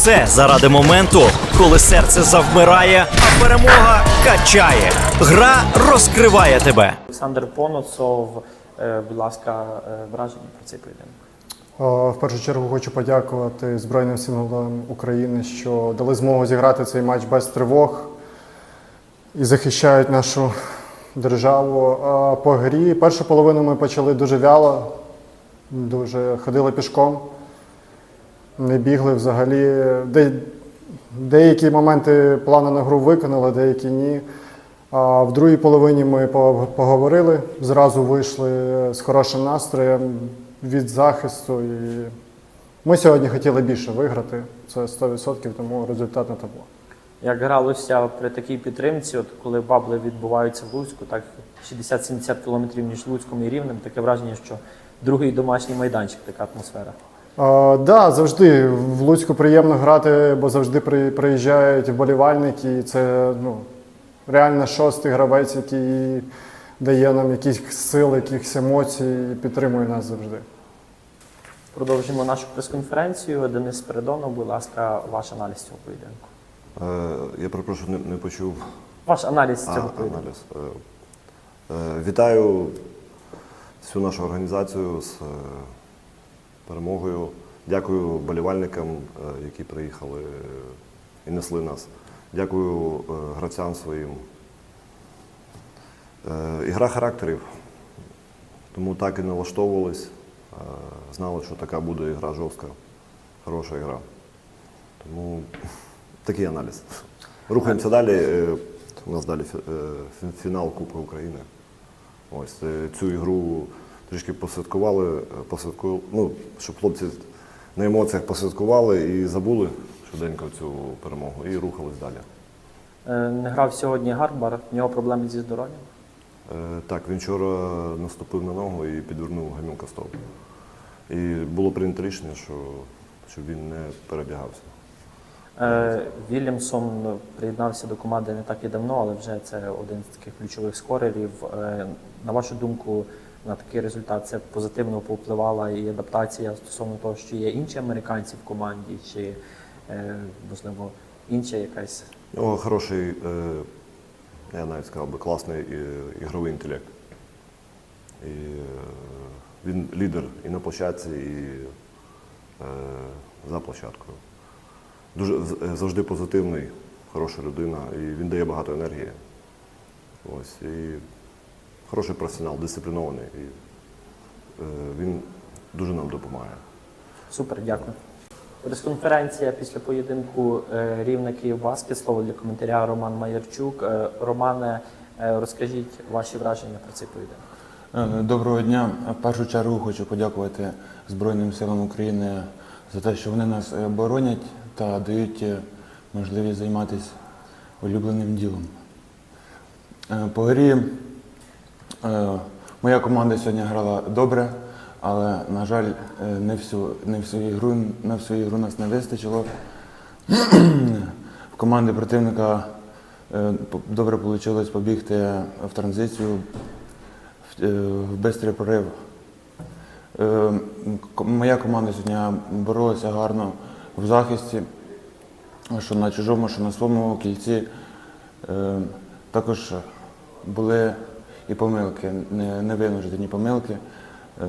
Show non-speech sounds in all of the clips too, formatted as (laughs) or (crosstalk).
все заради моменту, коли серце завмирає, а перемога качає. Гра розкриває тебе. Олександр Поносов, е, будь ласка, е, враження про цей поєдинок. В першу чергу хочу подякувати Збройним силам України, що дали змогу зіграти цей матч без тривог і захищають нашу державу. По грі першу половину ми почали дуже вяло, дуже ходили пішком, не бігли взагалі. Де, деякі моменти плану на гру виконали, деякі ні. А в другій половині ми поговорили, зразу вийшли з хорошим настроєм від захисту. І ми сьогодні хотіли більше виграти. Це 100%, тому результат на табло. Як гралося при такій підтримці, от коли бабли відбуваються в Луцьку, так 60-70 кілометрів між Луцьком і Рівнем, таке враження, що другий домашній майданчик, така атмосфера. Так, да, завжди в Луцьку приємно грати, бо завжди при- приїжджають вболівальники. І це ну, реально шостий гравець, який дає нам якісь сил, якихось емоцій і підтримує нас завжди. Продовжимо нашу прес-конференцію. Денис Спиридонов, будь ласка, ваш аналіз цього поєдинку. Е, Я перепрошую, не, не почув Ваш аналіз а, цього поєдинку. аналіз. Е, е, Вітаю всю нашу організацію з е, перемогою. Дякую болівальникам, е, які приїхали і несли нас. Дякую е, гравцям своїм. Е, Ігра характерів. Тому так і налаштовувались. Знали, що така буде ігра жорстка, хороша гра. Тому (laughs) такий аналіз. Рухаємося далі. У нас далі фі- фі- фінал Кубка України. Ось цю ігру трішки посвяткували, е, посвятку... ну, щоб хлопці на емоціях посвяткували і забули швиденько цю перемогу і рухались далі. Е, Не грав сьогодні Гарбар, в нього проблеми зі здоров'ям. Е, Так, він вчора наступив на ногу і підвернув гамілка стоп. І було прийнято рішення, що, щоб він не передягався. Е, Вільямсон приєднався до команди не так і давно, але вже це один з таких ключових скорерів. Е, На вашу думку, на такий результат це позитивно повпливала і адаптація стосовно того, що є інші американці в команді, чи е, можливо інша якась. У хороший, е, я навіть сказав би, класний ігровий інтелект. І він лідер і на площадці, і за площадкою. Дуже е, завжди позитивний, хороша людина, і він дає багато енергії. Ось, і хороший професіонал, дисциплінований. І, е, він дуже нам допомагає. Супер, дякую. Прес-конференція після поєдинку е, Рівне Слово для коментаря Роман Майорчук. Е, Романе, розкажіть ваші враження про цей поєдинок. Доброго дня. В першу чергу хочу подякувати Збройним силам України за те, що вони нас боронять та дають е, можливість займатися улюбленим ділом. Е, По грі е, моя команда сьогодні грала добре, але, на жаль, не всю, не всю ігру, на всю ігру нас не вистачило. В команди противника добре вийшло побігти в транзицію, в, бистрий прорив. Моя команда сьогодні боролася гарно в захисті, що на чужому, що на своєму кільці. Е, Також були і помилки, не- невинуждені помилки, е,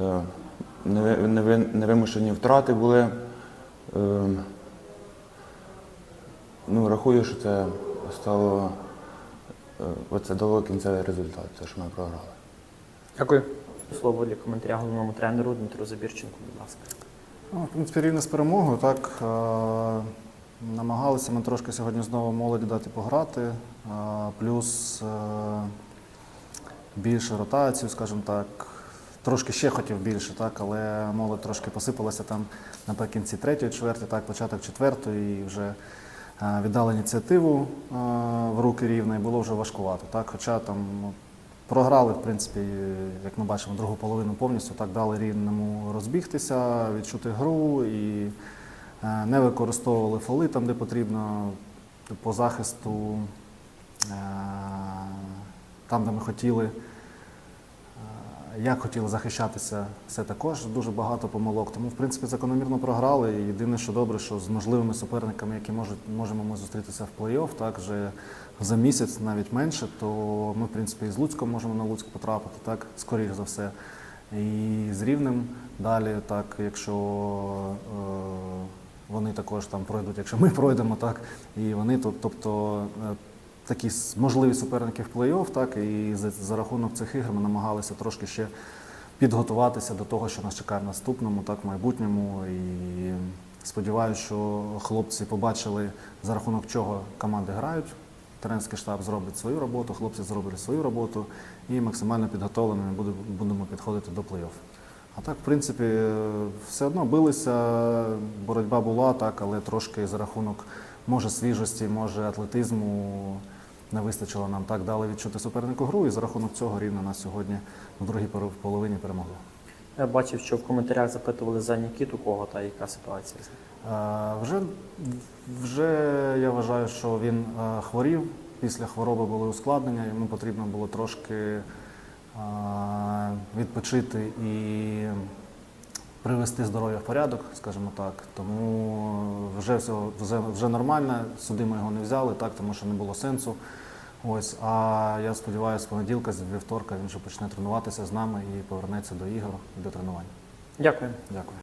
неви- неви- невимушені втрати були. Е, Ну, рахую, що це стало, е, оце дало кінцевий результат, те, що ми програли. Дякую. Слово для коментаря головному тренеру Дмитру Забірченку, будь ласка. Ну, в принципі, рівне з перемогою. Так, е, намагалися ми трошки сьогодні знову молоді дати пограти, е, плюс е, більше ротацію, скажімо так. Трошки ще хотів більше, так, але молодь трошки посипалася там наприкінці третьої чверті, так, початок четвертої, і вже е, віддали ініціативу е, в руки рівне, і було вже важкувато. Так, хоча там Програли, в принципі, як ми бачимо, другу половину повністю так дали рівному розбігтися, відчути гру і е, не використовували фоли там, де потрібно, по захисту, е, там, де ми хотіли. Як хотіли захищатися, це також дуже багато помилок. Тому, в принципі, закономірно програли. І єдине, що добре, що з можливими суперниками, які можуть, можемо ми зустрітися в плей-офф, так вже за місяць, навіть менше, то ми, в принципі, і з Луцьком можемо на Луцьк потрапити, так, скоріш за все. І з Рівнем далі, так, якщо е, вони також там пройдуть, якщо ми (laughs) пройдемо, так, і вони, тоб- тобто, е, такі можливі суперники в плей-офф, так, і за, за рахунок цих ігор ми намагалися трошки ще підготуватися до того, що нас чекає в наступному, так, в майбутньому. І сподіваюся, що хлопці побачили, за рахунок чого команди грають. Тренерський штаб зробить свою роботу, хлопці зроблять свою роботу і максимально підготовленими будемо підходити до плей-офф. А так, в принципі, все одно билися, боротьба була, так, але трошки за рахунок може свіжості, може атлетизму не вистачило нам так дали відчути супернику гру, і за рахунок цього рівно нас сьогодні в другій половині перемогло. Я бачив, що в коментарях запитували за Нікіту кого та яка ситуація. Е, Вже, вже я вважаю, що він е, хворів. Після хвороби були ускладнення, йому потрібно було трошки е, відпочити і привести здоров'я в порядок, скажімо так. Тому вже все вже, вже нормально. Сюди ми його не взяли, так, тому що не було сенсу. Ось, а я сподіваюся, з понеділка, з вівторка він вже почне тренуватися з нами і повернеться до ігор до тренувань. Дякую. Дякую.